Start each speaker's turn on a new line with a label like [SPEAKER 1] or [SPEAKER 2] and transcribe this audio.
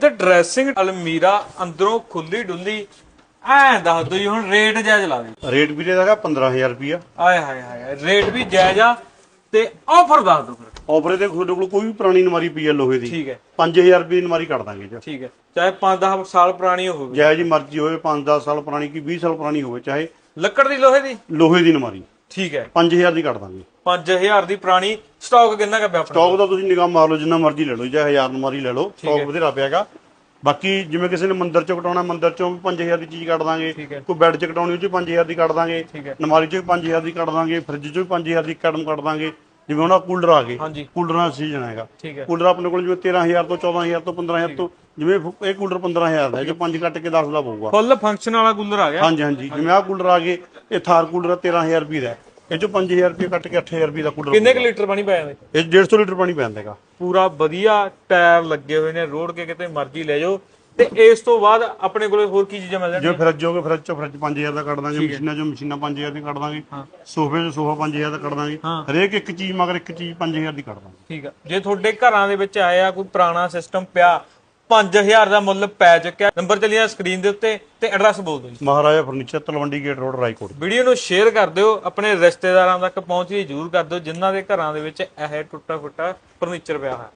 [SPEAKER 1] ਤੇ ਡਰੈਸਿੰਗ ਅਲਮੀਰਾ ਅੰਦਰੋਂ ਖੁੱਲੀ ਡੁੱਲੀ ਐ ਦੱਸ ਦੋ ਜੀ ਹੁਣ ਰੇਟ ਜਾਇਜ਼ ਲਾ ਦੇ
[SPEAKER 2] ਰੇਟ ਵੀਰੇ ਦਾ ਹੈਗਾ 15000 ਰੁਪਿਆ
[SPEAKER 1] ਆਏ ਹਾਏ ਹਾਏ ਰੇਟ ਵੀ ਜਾਇਜ਼ ਆ ਤੇ ਆਫਰ ਦੱਸ ਦੋ ਫਿਰ।
[SPEAKER 2] ਆਫਰ ਤੇ ਤੁਹਾਡੇ ਕੋਲ ਕੋਈ ਵੀ ਪੁਰਾਣੀ ਨਮਾਰੀ ਪਈ ਹੈ ਲੋਹੇ ਦੀ।
[SPEAKER 1] ਠੀਕ ਹੈ।
[SPEAKER 2] 5000 ਰੁਪਏ ਦੀ ਨਮਾਰੀ ਕੱਢ ਦਾਂਗੇ ਜੀ।
[SPEAKER 1] ਠੀਕ ਹੈ ਚਾਹੇ 5-10 ਸਾਲ ਪੁਰਾਣੀ ਹੋਵੇ।
[SPEAKER 2] ਜੈ ਜੀ ਮਰਜ਼ੀ ਹੋਵੇ 5-10 ਸਾਲ ਪੁਰਾਣੀ ਕੀ 20 ਸਾਲ ਪੁਰਾਣੀ ਹੋਵੇ ਚਾਹੇ
[SPEAKER 1] ਲੱਕੜ ਦੀ ਲੋਹੇ ਦੀ?
[SPEAKER 2] ਲੋਹੇ ਦੀ ਨਮਾਰੀ
[SPEAKER 1] ਠੀਕ ਹੈ।
[SPEAKER 2] 5000 ਦੀ ਕੱਢ ਦਾਂਗੇ।
[SPEAKER 1] 5000 ਦੀ ਪੁਰਾਣੀ ਸਟਾਕ ਕਿੰਨਾ ਕੁ ਪਿਆ ਆਪਣਾ?
[SPEAKER 2] ਸਟਾਕ ਦਾ ਤੁਸੀਂ ਨਿਗਾਹ ਮਾਰ ਲਓ ਜਿੰਨਾ ਮਰਜ਼ੀ ਲੈ ਲਓ ਚਾਹੇ 1000 ਨਮਾਰੀ ਲੈ ਲਓ ਸਟਾਕ ਬਥੇਰਾ ਪਿਆਗਾ ਬਾਕੀ ਜਿਵੇਂ ਕਿਸੇ ਨੇ ਮੰਦਿਰ ਚੋਂ ਕਟਾਉਣਾ ਮੰਦਿਰ ਚੋਂ ਵੀ 5000 ਦੀ ਚੀਜ਼ ਕੱਢ ਦਾਂਗੇ।
[SPEAKER 1] ਹੈ।
[SPEAKER 2] ਕੋਈ ਬੈੱਡ ਚ ਕਟਾਉਣੀ ਉਹ ਚ 5000 ਦੀ ਕੱਢ ਦਾਂਗੇ।
[SPEAKER 1] ਹੈ।
[SPEAKER 2] ਨਮਾਰੀ ਚ ਵੀ 5000 ਦੀ ਕੱਢ ਦਾਂਗੇ ਫ੍ਰਿਜ ਚ ਵੀ 5000 ਦੀ ਕੜਮ ਕੱਢ ਦਾਂਗੇ। ਜਿਵੇਂ ਉਹਨਾਂ ਕੂਲਰ ਆ ਗਏ ਕੂਲਰਾਂ ਦਾ ਸੀਜ਼ਨ ਹੈਗਾ।
[SPEAKER 1] ਹੈ।
[SPEAKER 2] ਕੂਲਰ ਆਪਣੇ ਕੋਲ ਜਿਵੇਂ 13000 ਤੋਂ 14000 ਤੋਂ 15000 ਤੋਂ ਜਿਵੇਂ ਇਹ ਕੂਲਰ 15000 ਦਾ ਹੈ ਜੋ 5 ਕੱਟ ਕੇ 10 ਦਾ ਪਊਗਾ।
[SPEAKER 1] ਫੁੱਲ ਫੰਕਸ਼ਨ ਵਾਲਾ ਕੂਲਰ ਆ ਗਿਆ।
[SPEAKER 2] ਹਾਂਜੀ ਹਾਂਜੀ। ਜਿਵੇਂ ਆਹ ਕੂਲਰ ਆ ਗਏ ਇਹ ਥਾਰ ਕੂਲਰ 13000 ਰੁਪਏ ਦਾ ਹੈ। ਇਹ ਚੋਂ 5000 ਰੁਪਏ ਕੱਟ ਕੇ 8000 ਰੁਪਏ ਦਾ ਕੂਲਰ
[SPEAKER 1] ਕਿੰਨੇ ਕੁ ਲੀਟਰ ਪਾਣੀ ਪੈ ਜਾਂਦੇ
[SPEAKER 2] ਇਹ 150 ਲੀਟਰ ਪਾਣੀ ਪੈਂਦਾ ਹੈਗਾ।
[SPEAKER 1] ਪੂਰਾ ਵਧੀਆ ਟਾਇਰ ਲੱਗੇ ਹੋਏ ਨੇ ਰੋੜ ਕੇ ਕਿਤੇ ਮਰਜ਼ੀ ਲੈ ਜਾਓ। ਤੇ ਇਸ ਤੋਂ ਬਾਅਦ ਆਪਣੇ ਕੋਲੇ ਹੋਰ ਕੀ ਚੀਜ਼ਾਂ ਮਿਲ ਜਾਣਗੀਆਂ?
[SPEAKER 2] ਜੇ ਫਰਿੱਜ ਹੋਗੇ ਫਰਿੱਜ ਚੋਂ ਫਰਿੱਜ 5000 ਦਾ ਕੱਢ ਦਾਂਗੇ ਮਸ਼ੀਨਾਂ ਚੋਂ ਮਸ਼ੀਨਾਂ 5000 ਦੀ ਕੱਢ ਦਾਂਗੇ ਸੋਫੇ ਚੋਂ ਸੋਫਾ 5000 ਦਾ ਕੱਢ ਦਾਂਗੇ। ਹਰੇਕ ਇੱਕ ਚੀਜ਼ ਮਗਰ ਇੱਕ ਚੀਜ਼ 5000 ਦੀ ਕੱਢ ਦਾਂਗੇ।
[SPEAKER 1] ਠੀਕ ਆ। ਜੇ ਤੁਹਾਡੇ ਘਰਾਂ ਦੇ ਵਿੱਚ ਆਇਆ ਕੋਈ ਪੁਰਾਣਾ ਸਿਸਟਮ ਪਿਆ 5000 ਦਾ ਮੁੱਲ ਪੈ ਚੁੱਕਿਆ। ਨੰਬਰ ਚੱਲਿਆ ਸਕਰੀਨ ਦੇ ਉੱਤੇ ਤੇ ਐਡਰੈਸ ਬੋਲ ਦਿਓ ਜੀ।
[SPEAKER 2] Maharaja furniture Talwandi gate road Raikot
[SPEAKER 1] video ਨੂੰ ਸ਼ੇਅਰ ਕਰ ਦਿਓ ਆਪਣੇ ਰਿਸ਼ਤੇਦਾਰਾਂ ਤੱਕ ਪਹੁੰਚੀ ਜ਼ਰੂਰ ਕਰ ਦਿਓ ਜਿਨ੍ਹਾਂ ਦੇ ਘਰਾਂ ਦੇ ਵਿੱਚ ਇਹ ਟੁੱਟਾ ਫੁੱਟਾ ਫਰਨੀਚਰ ਪਿਆ ਹੋਇਆ।